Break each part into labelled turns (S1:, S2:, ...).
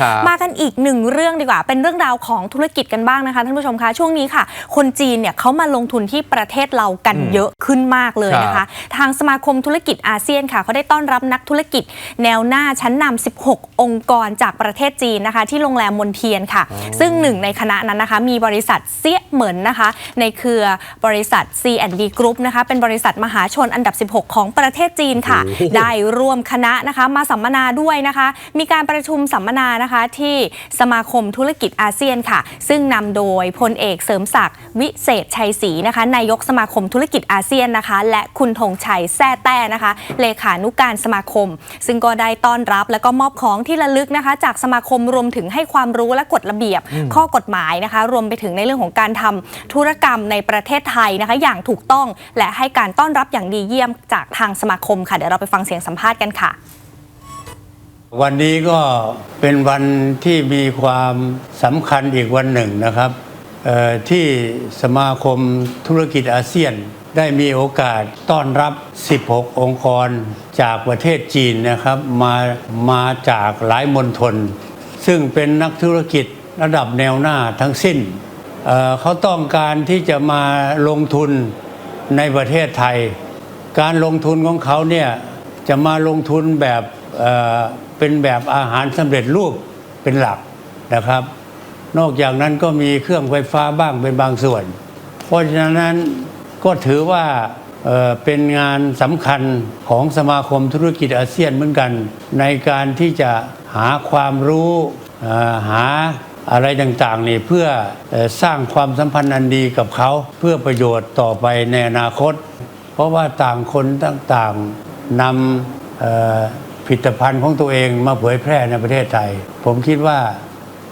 S1: ครับ
S2: มากันอีกหนึ่งเรื่องดีกว่า เป็นเรื่องราวของธุรกิจกันบ้างนะคะท่านผู้ชมคะช่วงนี้ค่ะ คนจีนเนี่ยเขามาลงทุนที่ประเทศเรากัน
S1: อืม
S2: เยอะขึ้นมากเลยนะ
S1: ครั
S2: คะ
S1: บ
S2: ทางสมาคมธุรกิจอาเซียนค่ะเขาได้ต้อนรับนักธุรกิจ แนวหน้าชั้นนำ16 องค์กรจากประเทศจีนนะคะ ที่โรงแรมมนเทียนค่ะ ซึ่งหนึ่งในคณะนั้นนะคะ มีบริษัทเซี่ยเหมินนะคะ ในเครือบริษัท C&D Group นะคะเป็นบริษัทมหาชนอันดับ 16 ของประเทศจีนค่ะ
S1: โอ้โห
S2: ได้ร่วมคณะนะคะมาสัมมนาด้วยนะคะ มีการประชุมสัมมนานะคะที่สมาคมธุรกิจอาเซียนค่ะ ซึ่งนำโดยพลเอกเสริมศักดิ์วิเศษชัยศรีนะคะนายกสมาคมธุรกิจอาเซียนนะคะ และคุณธงชัยแซ่แต้นะคะ เลขานุการสมาคม ซึ่งก็ได้ต้อนรับและก็มอบของที่ระลึกนะคะ จากสมาคมรวมถึงให้ความรู้และกฎระเบียบ ข้อกฎหมายนะคะ รวมไปถึงในเรื่องของการทำธุรกรรมในประเทศไทยนะคะ อย่างถูกต้องและให้การต้อนรับอย่างดีเยี่ยมจากทางสมาคมค่ะเดี๋ยวเราไปฟังเสียงสัมภาษณ์กันค่ะ
S3: วันนี้ก็เป็นวันที่มีความสำคัญอีกวันหนึ่งนะครับที่สมาคมธุรกิจอาเซียนได้มีโอกาสต้อนรับ 16 องค์กรจากประเทศจีนนะครับมามาจากหลายมณฑลซึ่งเป็นนักธุรกิจระดับแนวหน้าทั้งสิ้นเเขาต้องการที่จะมาลงทุนในประเทศไทย การลงทุนของเขาเนี่ยจะมาลงทุนแบบ เป็นแบบอาหารสำเร็จรูปเป็นหลักนะครับ นอกจากนั้นก็มีเครื่องไฟฟ้าบ้างเป็นบางส่วน เพราะฉะนั้นก็ถือว่าเเป็นงานสำคัญของสมาคมธุรกิจอาเซียนเหมือนกัน ในการที่จะหาความรู้หาอะไรต่างๆนี่เพื่อสร้างความสัมพันธ์อันดีกับเขาเพื่อประโยชน์ต่อไปในอนาคต เพราะว่าต่างคนต่างๆนำ ผลิตภัณฑ์ของตัวเองมาเผยแพร่ในประเทศไทย ผมคิดว่า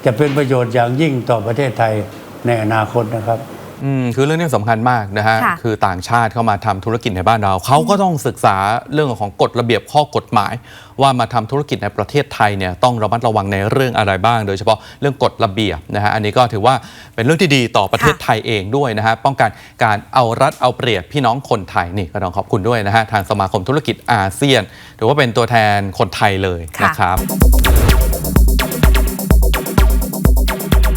S3: จะเป็นประโยชน์อย่างยิ่งต่อประเทศไทยในอนาคตนะครับ
S1: อืมคือเรื่องนี้สำคัญมากนะฮะ
S2: ค่ะ
S1: คือต่างชาติเข้ามาทำธุรกิจในบ้านเรา เขาก็ต้องศึกษาเรื่องของกฎระเบียบข้อกฎหมาย ว่ามาทำธุรกิจในประเทศไทยเนี่ยต้องระมัดระวังในเรื่องอะไรบ้าง โดยเฉพาะเรื่องกฎระเบียบนะฮะ อันนี้ก็ถือว่าเป็นเรื่องที่ดีต่อประเทศไทยเองด้วยนะฮะ ป้องกันการเอารัดเอาเปรียบพี่น้องคนไทยนี่ก็ต้องขอบคุณด้วยนะฮะทางสมาคมธุรกิจอาเซียน ถือว่าเป็นตัวแทนคนไทยเลย
S2: ค่ะ
S1: นะครับ